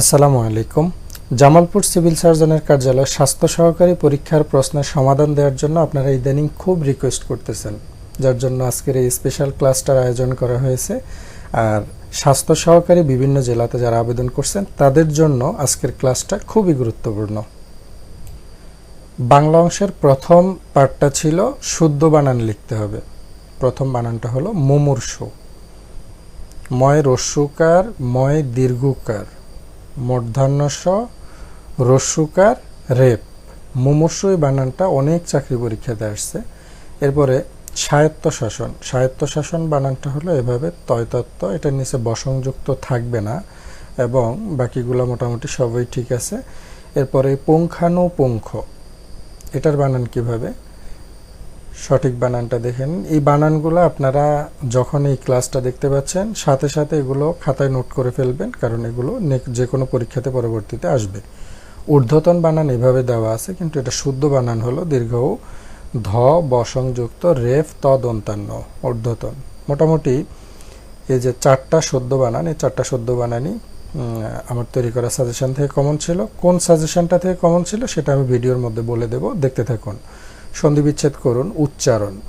আসসালামু আলাইকুম। জামালপুর সিভিল সার্জনের কার্যালয়ে স্বাস্থ্য সহকারী পরীক্ষার প্রশ্নের সমাধান দেওয়ার জন্য আপনারা ইদানিং খুব রিকোয়েস্ট করতেছেন, যার জন্য আজকের এই স্পেশাল ক্লাসটার আয়োজন করা হয়েছে। আর স্বাস্থ্য সহকারী বিভিন্ন জেলাতে যারা আবেদন করছেন, তাদের জন্য আজকের ক্লাসটা খুবই গুরুত্বপূর্ণ। বাংলা অংশের প্রথম পার্টটা ছিল শুদ্ধ বানান লিখতে হবে। প্রথম বানানটা হলো মুমূর্ষু। ময় রস্যুকার ময় দীর্ঘকার। মূর্ধন্য স রস্যুকার রেপ। মুমূর্ষু বানানটা অনেক চাকরি পরীক্ষাতে আসছে। এরপরে স্বায়ত্ত শাসন স্বায়ত্ত শাসন বানানটা হলো এভাবে তয়তত্ত্ব এটার নিচে বসংযুক্ত থাকবে না এবং বাকিগুলো মোটামুটি সবই ঠিক আছে। এরপরে পুঙ্খানুপুঙ্খ। এটার বানান কীভাবে? সঠিক বানানটা দেখেন। এই বানানগুলো আপনারা যখন এই ক্লাসটা দেখতে পাচ্ছেন, সাথে সাথে এগুলো খাতায় নোট করে ফেলবেন, কারণ এগুলো যে কোনো পরীক্ষাতে পরবর্তীতে আসবে। ঊর্ধ্বতন বানান এভাবে দেওয়া আছে, কিন্তু এটা শুদ্ধ বানান হলো দীর্ঘ ধ বসংযুক্ত রেফ, ত, দন্তান্ন, ঊর্ধ্বতন। মোটামুটি এই যে চারটা সদ্য বানান, এই চারটা সদ্য বানানই আমার তৈরি করা সাজেশন থেকে কমন ছিল। কোন সাজেশনটা থেকে কমন ছিল সেটা আমি ভিডিওর মধ্যে বলে দেব। দেখতে থাকুন। সন্ধি বিচ্ছেদ করুন, উচ্চারণ।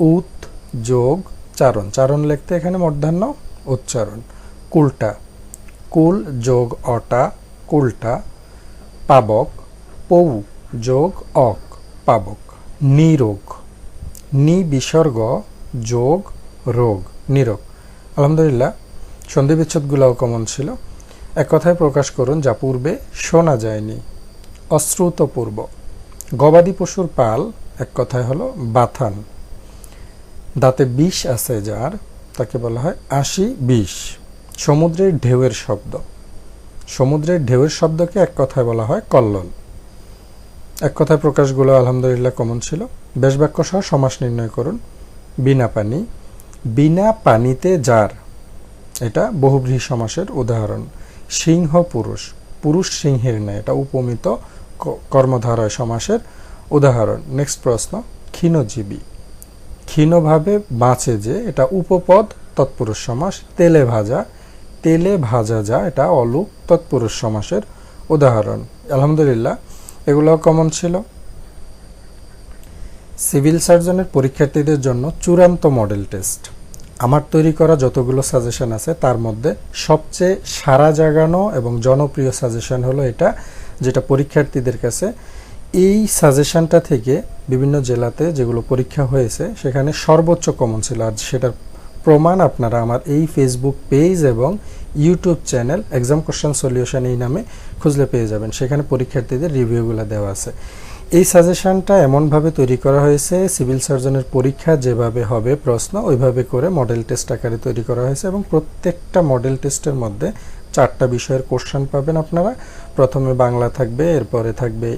উত যোগ, চারণ। চারণ লিখতে এখানে মধ্যাহ্ন, উচ্চারণ। কুলটা। কুল, যোগ, অটা। কুলটা। পাবক। পৌ যোগ, অক। পাবক। নিরোগ। নি বিসর্গ যোগ, রোগ। নিরোগ। আলহামদুলিল্লাহ সন্ধি বিচ্ছেদগুলোও কমন ছিল। এক কথায় প্রকাশ করুন, যা পূর্বে শোনা যায়নি। অশ্রুতপূর্ব। গবাদি পশুর পাল, এক কথায় হলো বাথান। দাঁতে বিষ আছে যার, তাকে বলা হয় আশি বিষ। সমুদ্রের ঢেউয়ের শব্দ। সমুদ্রের ঢেউয়ের শব্দকে এক কথায় বলা হয় কল্লোল। এক কথায় প্রকাশগুলো আলহামদুলিল্লাহ কমন ছিল। বেশ বাক্য সহ সমাস নির্ণয় করুন। বিনা পানি, বিনা পানিতে যার। এটা বহুব্রীহি সমাসের উদাহরণ। সিংহ পুরুষ। পুরুষ সিংহের ন্যায়। এটা উপমিত কর্মধারয় সমাসের উদাহরণ। নেক্সট প্রশ্ন, ক্ষীণজীবী। ক্ষীণভাবে বাঁচে যে, এটা উপপদ, তৎপুরুষ সমাস, তেলে ভাজা। তেলে ভাজা যা, এটা অলুক, তৎপুরুষ সমাসের উদাহরণ। আলহামদুলিল্লাহ এগুলো কমন ছিল। সিভিল সার্জনের পরীক্ষার্থীদের জন্য চূড়ান্ত মডেল টেস্ট আমার তৈরি করা যতগুলো সাজেশন আছে, তার মধ্যে সবচেয়ে সারা জাগানো এবং জনপ্রিয় সাজেশন হলো এটা। যেটা পরীক্ষার্থীদের কাছে, এই সাজেশনটা থেকে বিভিন্ন জেলাতে যেগুলো পরীক্ষা হয়েছে, সেখানে সর্বোচ্চ কমন ছিল। আর সেটার প্রমাণ আপনারা আমার এই ফেসবুক পেজ এবং YouTube channel exam question solution এই নামে খুঁজলে পেয়ে যাবেন। সেখানে পরীক্ষার্থীদের রিভিউগুলো দেওয়া আছে। এই সাজেশনটা এমনভাবে তৈরি করা হয়েছে সিভিল সার্জনের পরীক্ষা যেভাবে হবে প্রশ্ন, ওইভাবে করে মডেল টেস্ট আকারে তৈরি করা হয়েছে এবং প্রত্যেকটা মডেল টেস্টের মধ্যে চারটা বিষয়ের কোশ্চেন পাবেন আপনারা। প্রথমে বাংলা থাকবে, এরপরে থাকবে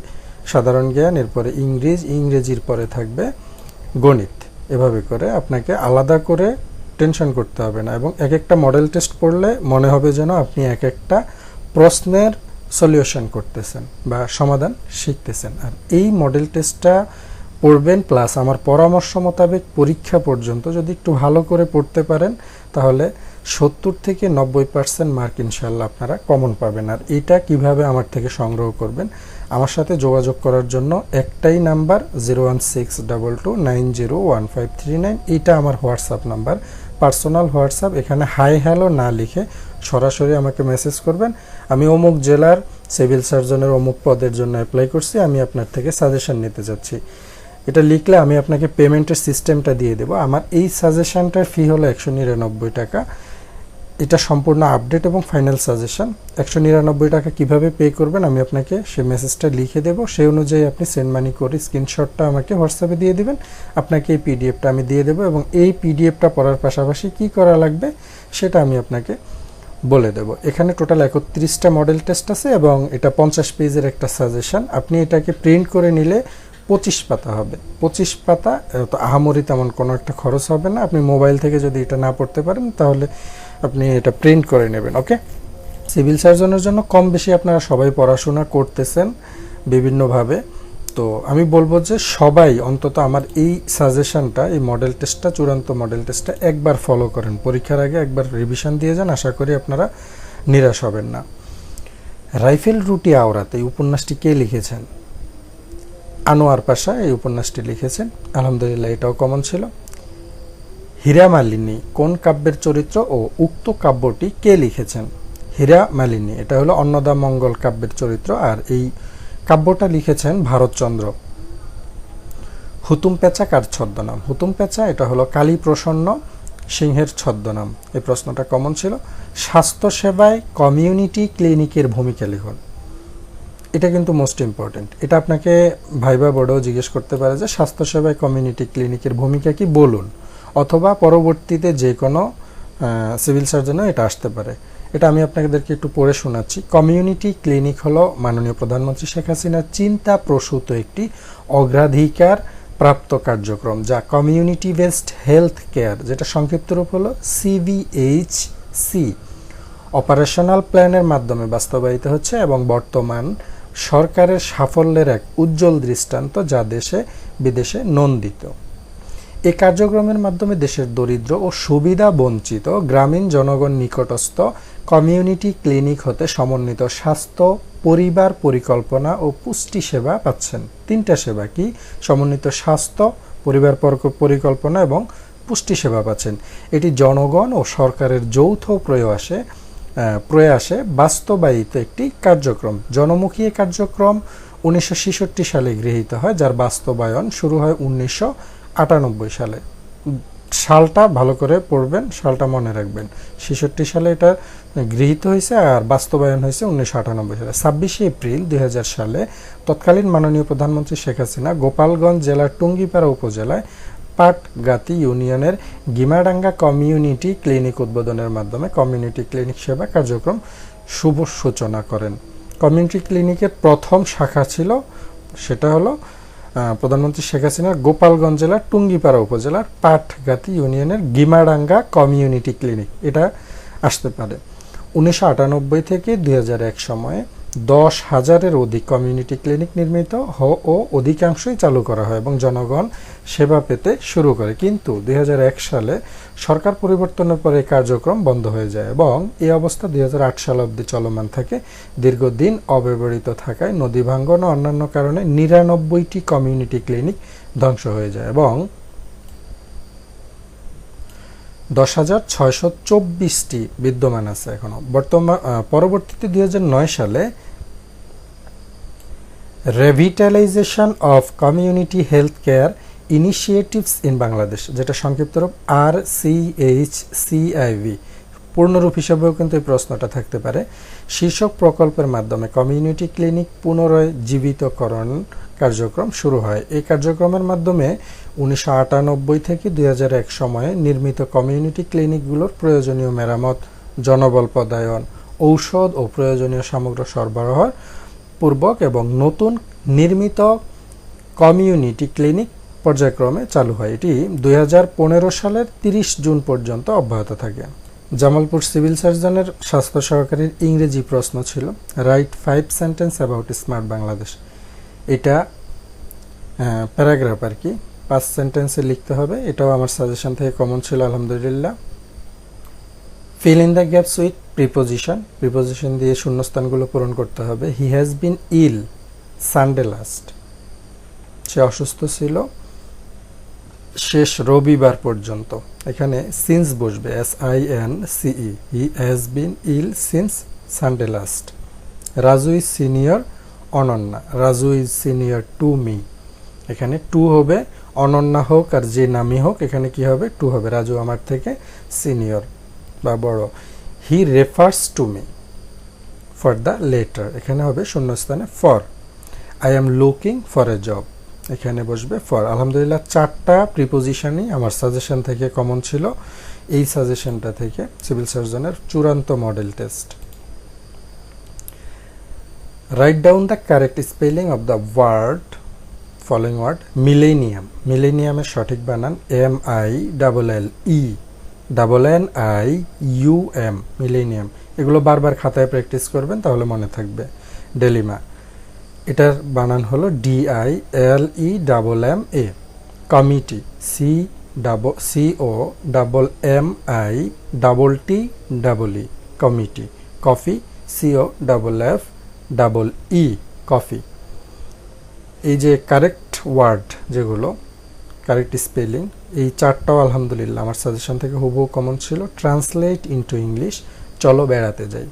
সাধারণ জ্ঞান, এরপরে ইংরেজ, ইংরেজির পরে থাকবে গণিত। এভাবে করে আপনাকে আলাদা করে টেনশন করতে হবে না এবং এক একটা মডেল টেস্ট পড়লে মনে হবে যেন আপনি এক একটা প্রশ্নের সলিউশন করতেছেন বা সমাধান শিখতেছেন। আর এই মডেল টেস্টটা পড়বেন প্লাস আমার পরামর্শ মোতাবেক পরীক্ষা পর্যন্ত যদি একটু ভালো করে পড়তে পারেন, তাহলে সত্তর থেকে নব্বই পার্সেন্ট মার্ক ইনশাল্লাহ আপনারা কমন পাবেন। আর এটা কীভাবে আমার থেকে সংগ্রহ করবেন? আমার সাথে যোগাযোগ করার জন্য একটাই number zero one six double two nine zero one five three nine. এইটা আমার হোয়াটসঅ্যাপ নাম্বার। পার্সোনাল হোয়াটসঅ্যাপ, এখানে হাই হ্যালো না লিখে সরাসরি আমাকে মেসেজ করবেন। আমি অমুক জেলার সিভিল সার্জনের অমুক পদের জন্য অ্যাপ্লাই করছি, আমি আপনার থেকে সাজেশন নিতে যাচ্ছি। এটা লিখলে আমি আপনাকে পেমেন্টের সিস্টেমটা দিয়ে দেবো। আমার এই সাজেশনটার ফি হলো একশো নিরানব্বই টাকা। এটা সম্পূর্ণ আপডেট এবং ফাইনাল সাজেশন একশো নিরানব্বই টাকা কীভাবে পে করবেন আমি আপনাকে সেই মেসেজটা লিখে দেবো। সেই অনুযায়ী আপনি সেন্ড মানি করে স্ক্রিনশটটা আমাকে হোয়াটসঅ্যাপে দিয়ে দেবেন। আপনাকে এই পিডিএফটা আমি দিয়ে দেবো এবং এই পিডিএফটা পড়ার পাশাপাশি কি করা লাগবে সেটা আমি আপনাকে বলে দেব। এখানে টোটাল একত্রিশটা মডেল টেস্ট আছে এবং এটা পঞ্চাশ পেজের একটা সাজেশন আপনি এটাকে প্রিন্ট করে নিলে পঁচিশ পাতা হবে। পঁচিশ পাতা তো আহামরি তেমন কোনো একটা খরচ হবে না। আপনি মোবাইল থেকে যদি এটা না পড়তে পারেন, তাহলে আপনি এটা প্রিন্ট করে নেবেন ওকে সিভিল সার্জনের জন্য কম বেশি আপনারা সবাই পড়াশোনা করতেছেন বিভিন্নভাবে। তো আমি বলব যে সবাই অন্তত আমার এই সাজেশনটা এই মডেল টেস্টটা চূড়ান্ত মডেল টেস্টটা একবার ফলো করেন। পরীক্ষার আগে একবার রিভিশন দিয়ে যান, আশা করি আপনারা নিরাশ হবেন না। রাইফেল রুটি আওরাত এই উপন্যাসটি কে লিখেছেন? আনোয়ার পাশা এই উপন্যাসটি লিখেছেন। আলহামদুলিল্লাহ এটাও কমন ছিল। হীরা মালিনী কোন কাব্যের চরিত্র ও উক্ত কাব্যটি কে লিখেছেন? হীরা মালিনী এটা হলো অন্নদা মঙ্গল কাব্যের চরিত্র, আর এই কাব্যটা লিখেছেন ভারতচন্দ্র। হুতুম পেঁচা কার ছদ্মনাম? হুতুম পেঁচা, এটা হলো কালী প্রসন্ন সিংহের ছদ্মনাম। এই প্রশ্নটা কমন ছিল। স্বাস্থ্যসেবায় কমিউনিটি ক্লিনিকের ভূমিকা লিখুন। এটা কিন্তু মোস্ট ইম্পর্টেন্ট এটা আপনাকে ভাইবা বোর্ডেও জিজ্ঞেস করতে পারে যে স্বাস্থ্যসেবায় কমিউনিটি ক্লিনিকের ভূমিকা কি? বলুন। অথবা পরবর্তীতে যে কোনো সিভিল সার্জনও এটা আসতে পারে। এটা আমি আপনাদেরকে একটু পড়ে শোনাচ্ছি। কমিউনিটি ক্লিনিক হলো মাননীয় প্রধানমন্ত্রী শেখ হাসিনার চিন্তা প্রসূত একটি অগ্রাধিকার প্রাপ্ত কার্যক্রম, যা কমিউনিটি বেসড হেলথ কেয়ার, যেটা সংক্ষিপ্ত রূপ হলো সিভিএইচ সি অপারেশনাল প্ল্যানের মাধ্যমে বাস্তবায়িত হচ্ছে এবং বর্তমান সরকারের সাফল্যের এক উজ্জ্বল দৃষ্টান্ত যা দেশে বিদেশে নন্দিত। এই কার্যক্রমের মাধ্যমে দেশের দরিদ্র ও সুবিধা বঞ্চিত গ্রামীণ জনগণ নিকটস্থ কমিউনিটি ক্লিনিক হতে সমন্বিত স্বাস্থ্য, পরিবার পরিকল্পনা ও পুষ্টি সেবা পাচ্ছেন। তিনটা সেবা কি? সমন্বিত স্বাস্থ্য, পরিবার পরিকল্পনা এবং পুষ্টি সেবা পাচ্ছেন। এটি জনগণ ও সরকারের যৌথ প্রয়াসে প্রয়াসে বাস্তবায়িত একটি কার্যক্রম। জনমুখী কার্যক্রম উনিশশো ছেষট্টি সালে গৃহীত হয়, যার বাস্তবায়ন শুরু হয় উনিশশো আটানব্বই সালে। সালটা ভালো করে পড়বেন, সালটা মনে রাখবেন। ছেষট্টি সালে এটা গৃহীত হয়েছে আর বাস্তবায়ন হয়েছে উনিশশো আটানব্বই সালে। ছাব্বিশে এপ্রিল দুই হাজার সালে তৎকালীন মাননীয় প্রধানমন্ত্রী শেখ হাসিনা গোপালগঞ্জ জেলার টুঙ্গিপাড়া উপজেলায় পাটগাতি ইউনিয়নের গিমাডাঙ্গা কমিউনিটি ক্লিনিক উদ্বোধনের মাধ্যমে কমিউনিটি ক্লিনিক সেবা কার্যক্রম শুভ সূচনা করেন। কমিউনিটি ক্লিনিকের প্রথম শাখা ছিল, সেটা হলো প্রধানমন্ত্রী শেখ হাসিনা গোপালগঞ্জ জেলার টুঙ্গিপাড়া উপজেলার পাটগাতি ইউনিয়নের গিমাডাঙ্গা কমিউনিটি ক্লিনিক। এটা আসতে পারে। উনিশশো আটানব্বই থেকে দু হাজার এক সময়ে দশ হাজারের অধিক কমিউনিটি ক্লিনিক নির্মিত ও অধিকাংশই চালু করা হয় এবং জনগণ সেবা পেতে শুরু করে। কিন্তু দু হাজার এক সালে সরকার পরিবর্তনের পরে কার্যক্রম বন্ধ হয়ে যায় এবং এই অবস্থা দুই হাজার আট সাল অবধি চলমান থাকে। দীর্ঘদিন অব্যবহৃত থাকায় নদী ভাঙ্গন ও অন্যান্য কারণে নিরানব্বইটি কমিউনিটি ক্লিনিক ধ্বংস হয়ে যায় এবং দশ হাজার ছয়শো চব্বিশটি বিদ্যমান আছে এখনও। বর্তমান পরবর্তীতে দুই নয় সালে revitalisation of community health care initiatives in Bangladesh যেটা সংক্ষিপ্ত রূপ আর সি এইচ সিআইভি পূর্ণরূপ হিসাবেও কিন্তু এই প্রশ্নটা থাকতে পারে। শীর্ষক প্রকল্পের মাধ্যমে কমিউনিটি ক্লিনিক পুনরায় জীবিতকরণ কার্যক্রম শুরু হয়। এই কার্যক্রমের মাধ্যমে উনিশশো আটানব্বই থেকে দুই হাজার এক সময়ে নির্মিত কমিউনিটি ক্লিনিকগুলোর প্রয়োজনীয় মেরামত, জনবল পদায়ন, ঔষধ ও প্রয়োজনীয় সামগ্রী সরবরাহ পূর্বক এবং নতুন নির্মিত কমিউনিটি ক্লিনিক পর্যায়ক্রমে চালু হয়। এটি দু হাজার পনেরো সালের তিরিশ জুন পর্যন্ত অব্যাহত থাকে। জামালপুর সিভিল সার্জনের স্বাস্থ্য সহকারীর ইংরেজি প্রশ্ন ছিল write five sentence about smart Bangladesh এটা প্যারাগ্রাফ আর কি। পাঁচ সেন্টেন্সে লিখতে হবে। এটাও আমার সাজেশন থেকে কমন ছিল, আলহামদুলিল্লাহ। Fill in the gaps with preposition preposition দিয়ে শূন্যস্থানগুলো পূরণ করতে হবে। He has been ill Sunday last সে অসুস্থ ছিল। শেষ রবিবার পর্যন্ত। এখানে সিন্স বসবে S I N C E he has been ill since Sunday last Raju is senior, Ananya. Raju is senior to me. এখানে টু হবে, অনন্যা হোক আর যে নামই হোক, এখানে কি হবে? টু হবে। রাজু আমার থেকে সিনিয়র বা বড়। He refers to me for the letter এখানে হবে শূন্যস্থানে for I am looking for a job এখানে বসবে। ফর আলহামদুলিল্লাহ চারটা প্রিপোজিশনই আমার সাজেশন থেকে কমন ছিল। এই সাজেশনটা থেকে সিভিল সার্জনের চূড়ান্ত model test write down the correct spelling of the word following word millennium মিলেনিয়ামের সঠিক বানান M I double L E double N I U M millennium এগুলো বারবার খাতায় প্র্যাকটিস করবেন, তাহলে মনে থাকবে। ডেলিমা এটার বানান হলো D I L E double M A committee C double C O double M I double T double E committee, coffee C O double F double E coffee. এই যে কারেক্ট ওয়ার্ড যেগুলো কারেক্ট স্পেলিং এই চারটাও আলহামদুলিল্লাহ আমার suggestion থেকে হুবহু common ছিল। ট্রান্সলেট ইনটু ইংলিশ চলো বেড়াতে যাই।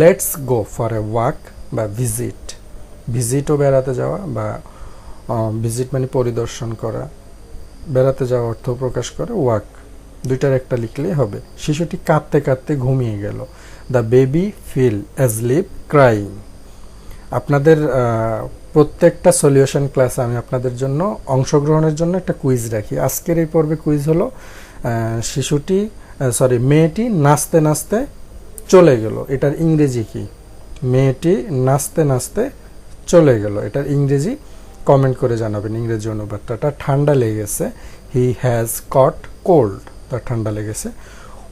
Let's go for a walk বা ভিজিট ভিজিটও বেড়াতে যাওয়া বা ভিজিট মানে পরিদর্শন করা। বেড়াতে যাওয়া অর্থ প্রকাশ করে, ওয়াক। দুইটার একটা লিখলেই হবে। শিশুটি কাঁদতে কাঁদতে ঘুমিয়ে গেল। The baby fell asleep crying. আপনাদের প্রত্যেকটা সলিউশন ক্লাসে আমি আপনাদের জন্য, অংশগ্রহণের জন্য একটা কুইজ রাখি। আজকের এই পর্বে কুইজ হলো শিশুটি সরি, মেয়েটি নাচতে নাচতে চলে গেল। এটার ইংরেজি কি? মেয়েটি নাচতে নাচতে চলে গেল। এটার ইংরেজি কমেন্ট করে জানাবেন, ইংরেজি অনুবাদটা। ঠান্ডা লেগেছে। হি হ্যাজ কট কোল্ড তার ঠান্ডা লেগেছে।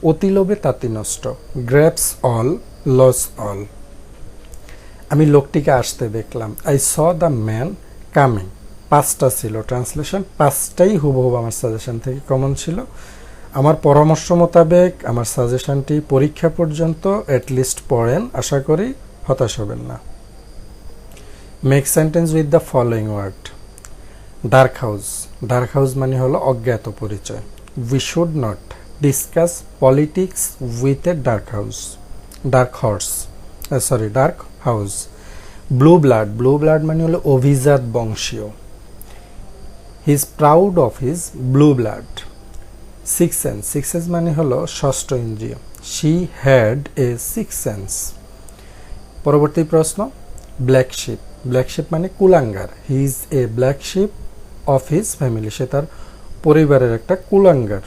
অতি লোভে তাঁতি নষ্ট। গ্র্যাপস অল লস অল আমি লোকটিকে আসতে দেখলাম। I saw the man coming পাঁচটা ছিল। ট্রান্সলেশন পাঁচটাই হুবহু আমার সাজেশন থেকে কমন ছিল। আমার পরামর্শ মোতাবেক আমার সাজেশনটি পরীক্ষা পর্যন্ত অ্যাটলিস্ট পড়েন। আশা করি হতাশ হবেন না। Make sentence with the following word dark house dark house মানে হলো অজ্ঞাত পরিচয়। We should not discuss politics with a dark house dark horse sorry dark house blue blood blue blood মানে হলো অভিজাত বংশীয়। He is proud of his blue blood six sense six sense মানে হলো ষষ্ঠ ইন্দ্রিয়। She had a six sense পরবর্তী প্রশ্ন ব্ল্যাক শিপ ব্ল্যাক শিপ মানে কুলাঙ্গার। He is a black sheep of his family সে তার পরিবারের একটা কুলাঙ্গার।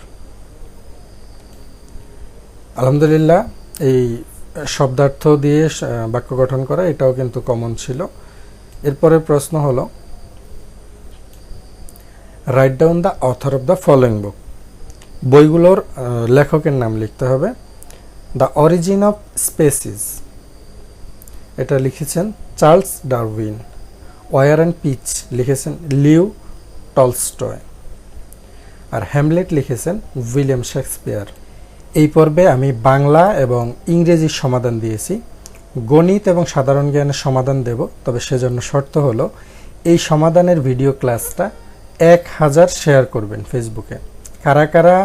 আলহামদুলিল্লাহ, এই শব্দার্থ দিয়ে বাক্য গঠন করা এটাও কিন্তু কমন ছিল। এরপরের প্রশ্ন হলো write down the author of the following book বইগুলোর লেখকের নাম লিখতে হবে। দ্য অরিজিন অফ স্পেসিস এটা লিখেছেন Charles Darwin War and Peace লিখেছেন লিউ টলস্টয় আর হ্যামলেট লিখেছেন উইলিয়াম শেক্সপিয়ার। এই পর্বে আমি বাংলা এবং ইংরেজির সমাধান দিয়েছি। গণিত এবং সাধারণ জ্ঞানের সমাধান দেব, তবে সেজন্য শর্ত হলো, এই সমাধানের ভিডিও ক্লাসটা এক হাজার শেয়ার করবেন ফেসবুকে কারা কারা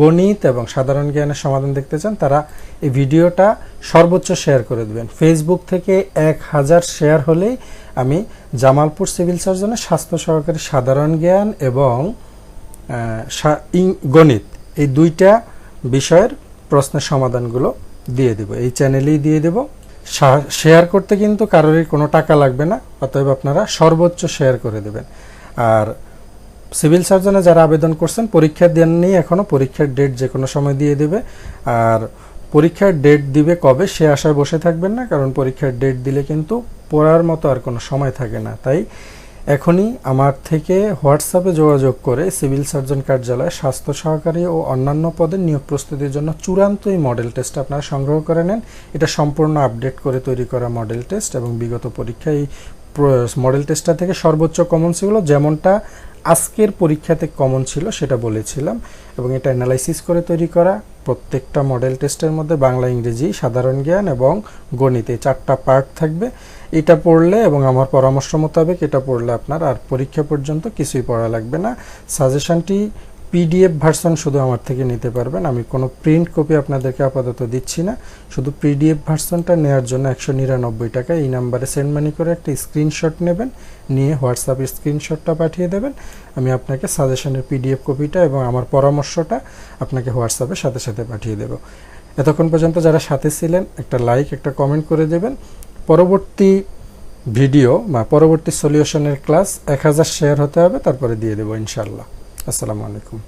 গণিত এবং সাধারণ জ্ঞানের সমাধান দেখতে চান, তারা এই ভিডিওটা সর্বোচ্চ শেয়ার করে দেবেন। ফেসবুক থেকে এক হাজার শেয়ার হলেই আমি জামালপুর সিভিল সার্জনের স্বাস্থ্য সহকারী সাধারণ জ্ঞান এবং গণিত এই দুইটা বিষয়ের প্রশ্নের সমাধানগুলো দিয়ে দেব। এই চ্যানেলেই দিয়ে দেব। শেয়ার করতে কিন্তু কারোরই কোনো টাকা লাগবে না, অতএব আপনারা সর্বোচ্চ শেয়ার করে দেবেন। আর সিভিল সার্জনে যারা আবেদন করছেন, পরীক্ষা দেননি এখনও পরীক্ষার ডেট যে কোনো সময় দিয়ে দেবে। আর পরীক্ষার ডেট দিবে কবে, সে আশায় বসে থাকবেন না, কারণ পরীক্ষার ডেট দিলে কিন্তু পড়ার মতো আর কোনো সময় থাকে না। তাই এখনই আমার থেকে হোয়াটসঅ্যাপে যোগাযোগ করে সিভিল সার্জন কার্যালয়ে স্বাস্থ্য সহকারী ও অন্যান্য পদের নিয়োগ প্রস্তুতির জন্য চূড়ান্ত এই মডেল টেস্ট আপনারা সংগ্রহ করে নেন। এটা সম্পূর্ণ আপডেট করে তৈরি করা মডেল টেস্ট এবং বিগত পরীক্ষায় মডেল টেস্টটা থেকে সর্বোচ্চ কমন ছিল যেমনটা আজকের পরীক্ষাতে কমন ছিল সেটা বলেছিলাম। এবং এটা অ্যানালাইসিস করে তৈরি করা। প্রত্যেকটা মডেল টেস্টের মধ্যে বাংলা, ইংরেজি, সাধারণ জ্ঞান এবং গণিত চারটা পার্ট থাকবে। এটা পড়লে এবং আমার পরামর্শ মোতাবেক এটা পড়লে আপনার আর পরীক্ষা পর্যন্ত কিছুই পড়া লাগবে না। সাজেশনটি পিডিএফ ভার্সন শুধু আমার থেকে নিতে পারবেন। আমি কোনো প্রিন্ট কপি আপনাদেরকে আপাতত দিচ্ছি না। শুধু পিডিএফ ভার্সনটা নেওয়ার জন্য একশো নিরানব্বই টাকা। এই নাম্বারে সেন্ড মানি করে একটা স্ক্রিনশট নেবেন, নিয়ে হোয়াটসঅ্যাপে স্ক্রিনশটটা পাঠিয়ে দেবেন। আমি আপনাকে সাজেশনের পিডিএফ কপিটা এবং আমার পরামর্শটা আপনাকে হোয়াটসঅ্যাপের সাথে সাথে পাঠিয়ে দেব। এতক্ষণ পর্যন্ত যারা সাথে ছিলেন, একটা লাইক, একটা কমেন্ট করে দেবেন। পরবর্তী ভিডিও বা পরবর্তী সলিউশনের ক্লাস এক হাজার শেয়ার হতে হবে, তারপরে দিয়ে দেবো ইনশাল্লাহ আসসালামু আলাইকুম।